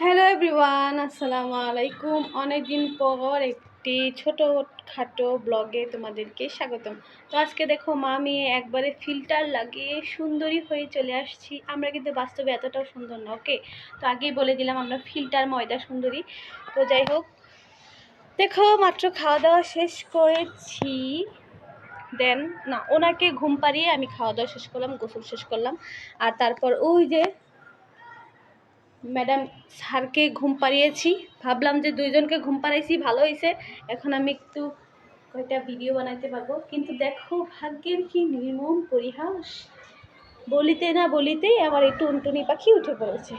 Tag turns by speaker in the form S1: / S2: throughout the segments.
S1: Hello everyone, আসসালামু আলাইকুম। অনেকদিন পর একটি ছোট খাটো ব্লগে তোমাদেরকে স্বাগতম। তো আজকে দেখো, মা মেয়ে একবারে ফিল্টার লাগিয়ে সুন্দরী হয়ে চলে আসছি। আমরা কিন্তু বাস্তবে এতটাও সুন্দর না, ওকে? তো আগেই বলে দিলাম, আমরা ফিল্টার ময়দা সুন্দরী। তো যাই হোক, দেখো, মাত্র খাওয়া দাওয়া শেষ করেছি। দেন, না, ওনাকে ঘুম পাড়িয়ে আমি খাওয়া দাওয়া শেষ করলাম, গোসল শেষ করলাম। আর তারপর ওই যে ম্যাডাম স্যারকে ঘুম পাড়িয়েছি। ভাবলাম যে দুইজনকে ঘুম পাড়াইছি, ভালো হয়েছে এখন আমি একটু কয়েকটা ভিডিও বানাইতে পারব। কিন্তু দেখো, ভাগ্যের কি নির্মম পরিহাস। বলিতে না বলিতেই আমার এই টুনটুনি পাখি উঠে পড়েছে।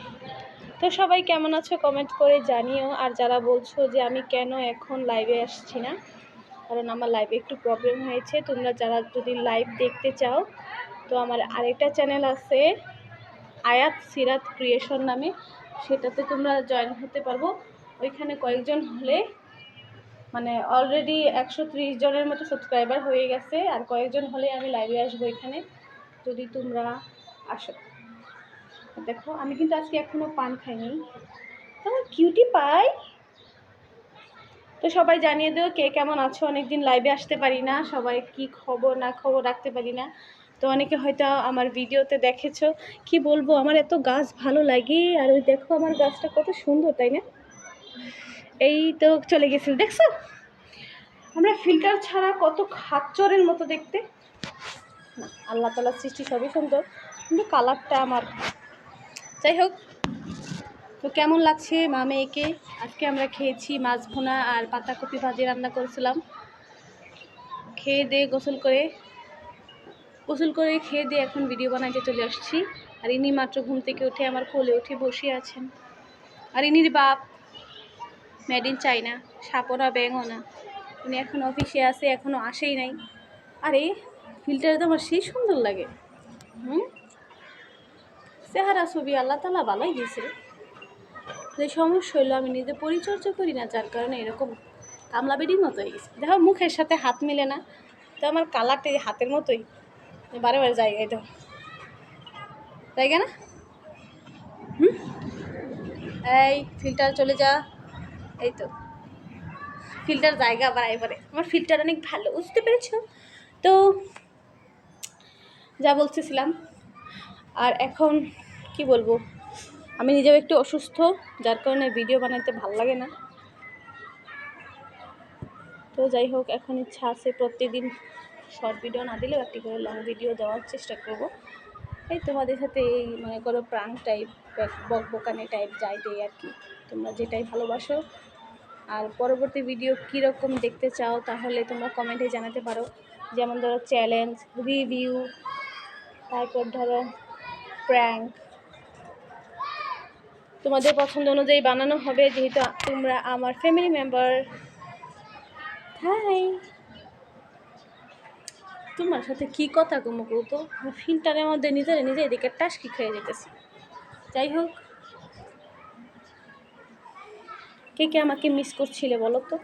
S1: তো সবাই কেমন আছো কমেন্ট করে জানিও। আর যারা বলছো যে আমি কেন এখন লাইভে আসছি না, কারণ আমার লাইভে একটু প্রবলেম হয়েছে। তোমরা যারা যদি লাইভ দেখতে চাও, তো আমার আরেকটা চ্যানেল আছে, আয়াত সিরাত ক্রিয়েশন নামে। সেটাতে তোমরা জয়েন হতে পারব। ওইখানে কয়েকজন হলে মানে অলরেডি একশো ত্রিশ জনের মতো সাবস্ক্রাইবার হয়ে গেছে, আর কয়েকজন হলে আমি লাইভে আসব এখানে, যদি তোমরা আসো। দেখো, আমি কিন্তু আজকে এখনও পান খাইনি। তোমার কিউটি পাই তো সবাই জানিয়ে দিও কে কেমন আছো? অনেকদিন লাইভে আসতে পারি না, সবাই কি খবর না খবর রাখতে পারি না। তো অনেকে হয়তো আমার ভিডিওতে দেখেছ, কি বলব, আমার এত গাছ ভালো লাগে, আর ওই দেখো আমার গাছটা কত সুন্দর, তাই না? এই তো চলে গেছিল, দেখছ? আমরা ফিল্টার ছাড়া কত খাচ্চরের মতো দেখতে। না, আল্লাহ তালার সৃষ্টি সবই সুন্দর, কিন্তু কালারটা আমার। যাই হোক, তো কেমন লাগছে মা মেয়েকে? আজকে আমরা খেয়েছি মাছ ভোনা আর পাতাকপি ভাজি রান্না করেছিলাম। খেয়ে দিয়ে গোসল করে গোসল করে খেয়ে দিয়ে এখন ভিডিও বানাইতে চলে আসছি। আর ইনি মাত্র ঘুম থেকে উঠে আমার কোলে উঠে বসে আছেন। আর ইনির বাপ মেড ইন চাইনা সাপও না ব্যাঙও না উনি এখন অফিসে আছে এখনও আসেই নাই। আরে ফিল্টারে তো আমার সেই সুন্দর লাগে। হুম? চেহারা ছবি আল্লাহ তালা ভালোই দিয়েছে। যে সমস্যা হইল আমি নিজে পরিচর্যা করি না, যার কারণে এরকম কামলা বেডির মতো হয়ে গেছে দেখো, মুখের সাথে হাত মিলে না। তো আমার কালারটা হাতের মতোই। বারে বারে জায়গায় তো। জায়গা না হুম? এই ফিল্টার চলে যা। এই তো। ফিল্টার জায়গা আবার এবারে আমার ফিল্টার অনেক ভালো, বুঝতে পেরেছ? তো, যা বলতেছিলাম। আর এখন, কি বলব? আমি নিজেও একটু অসুস্থ, যার কারণে ভিডিও বানাইতে ভালো লাগে না। তো যাই হোক, এখন ইচ্ছা আছে প্রত্যেকদিন শর্ট ভিডিও না দিলেও একটি করে লং ভিডিও দেওয়ার চেষ্টা করব। এই তোমাদের সাথে এই মনে করো প্রাণ টাইপ বক বকানে টাইপ যাই দেয় আর কি। তোমরা যেটাই ভালোবাসো। আর পরবর্তী ভিডিও কীরকম দেখতে চাও তাহলে তোমরা কমেন্টে জানাতে পারো। যেমন ধরো চ্যালেঞ্জ রিভিউ তারপর ধরো প্র্যাঙ্ক তোমাদের পছন্দ অনুযায়ী বানানো হবে, যেহেতু তোমরা আমার ফ্যামিলি মেম্বার হাই তোমার সাথে কি কথা কমো তো ফিল্টারের মধ্যে নিজের নিজে এদিকে টাসকি খেয়ে যেতেছি যাই হোক। কে কে আমাকে মিস করছিলে বলো তো?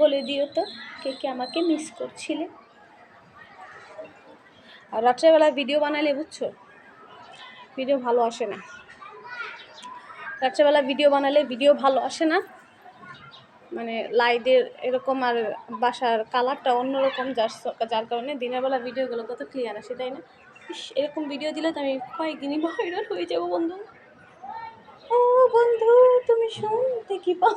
S1: বলে দিও তো, কে কে আমাকে মিস করছিলে? আর রাত্রেবেলা ভিডিও বানালে বুঝছ? ভিডিও ভালো আসে না। রাত্রেবেলা ভিডিও বানালে ভিডিও ভালো আসে না। মানে লাইটের এরকম আর বাসার কালারটা অন্যরকম, যার যার কারণে দিনের বেলা ভিডিওগুলো কত ক্লিয়ার আসে, তাই না? এরকম ভিডিও দিলে তো আমি কয়েকদিনই ভাইরাল হয়ে যাব বন্ধু। ও বন্ধু, তুমি শুনতে কি পাও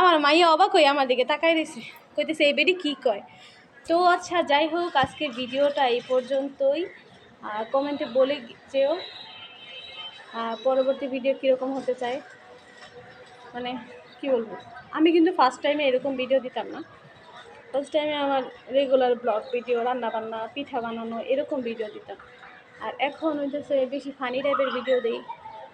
S1: আমার মাইয়া অবাক হয়ে আমার দিকে তাকাই রয়েছে, কইতেছে, এই বেডি কী কয়? তো আচ্ছা যাই হোক আজকে ভিডিওটা এই পর্যন্তই। কমেন্টে বলে যেও পরবর্তী ভিডিও কীরকম হতে চায়? মানে কি বলব? আমি কিন্তু ফার্স্ট টাইমে এরকম ভিডিও দিতাম না। ফার্স্ট টাইমে আমার রেগুলার ব্লগ ভিডিও রান্নাবান্না, পিঠা বানানো, এরকম ভিডিও দিতাম। আর এখন হইতেছে বেশি ফানি টাইপের ভিডিও দিই।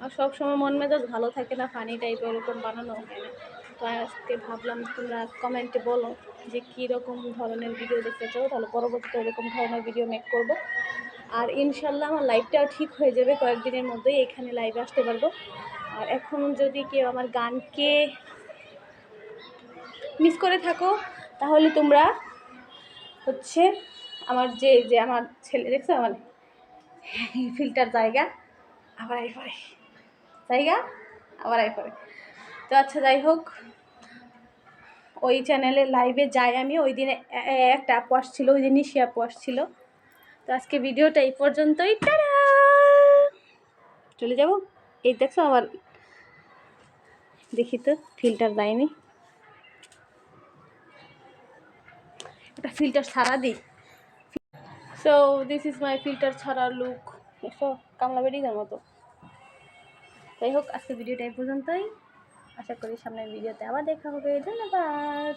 S1: আর সবসময় মন মেজাজ ভালো থাকে না ফানি টাইপের এরকম বানানো হয় না। তো আজকে ভাবলাম তোমরা কমেন্টে বলো যে কীরকম ধরনের ভিডিও দেখতে চাও। তাহলে পরবর্তীতে এরকম ধরনের ভিডিও মেক করব। আর ইনশাল্লাহ আমার লাইভটাও ঠিক হয়ে যাবে কয়েকদিনের মধ্যেই। এখানে লাইভে আসতে পারব। আর এখন যদি কেউ আমার গানকে মিস করে থাকো। তাহলে তোমরা হচ্ছে আমার যে যে আমার ছেলে, দেখছ? আমার ফিল্টার জায়গা। আবার এই পরে। জায়গা? আবার আই পরে। তো আচ্ছা যাই হোক। ওই চ্যানেলে লাইভে যাই আমি। ওই দিনে একটা আপু আসছিল, ওই দিন নিশি আপু আসছিল। তো আজকে ভিডিওটা এই পর্যন্তই। চলে যাব। এই দেখছ আবার দেখি তো, ফিল্টার দেয়নি। একটা ফিল্টার ছাড়া দিই। So this is my filter ছাড়া লুক দেখো কামলা বেরিয়ে মতো যাই হোক আজকে ভিডিওটা এই পর্যন্তই। আশা করি সামনের ভিডিওতে আবার দেখা হবে। ধন্যবাদ।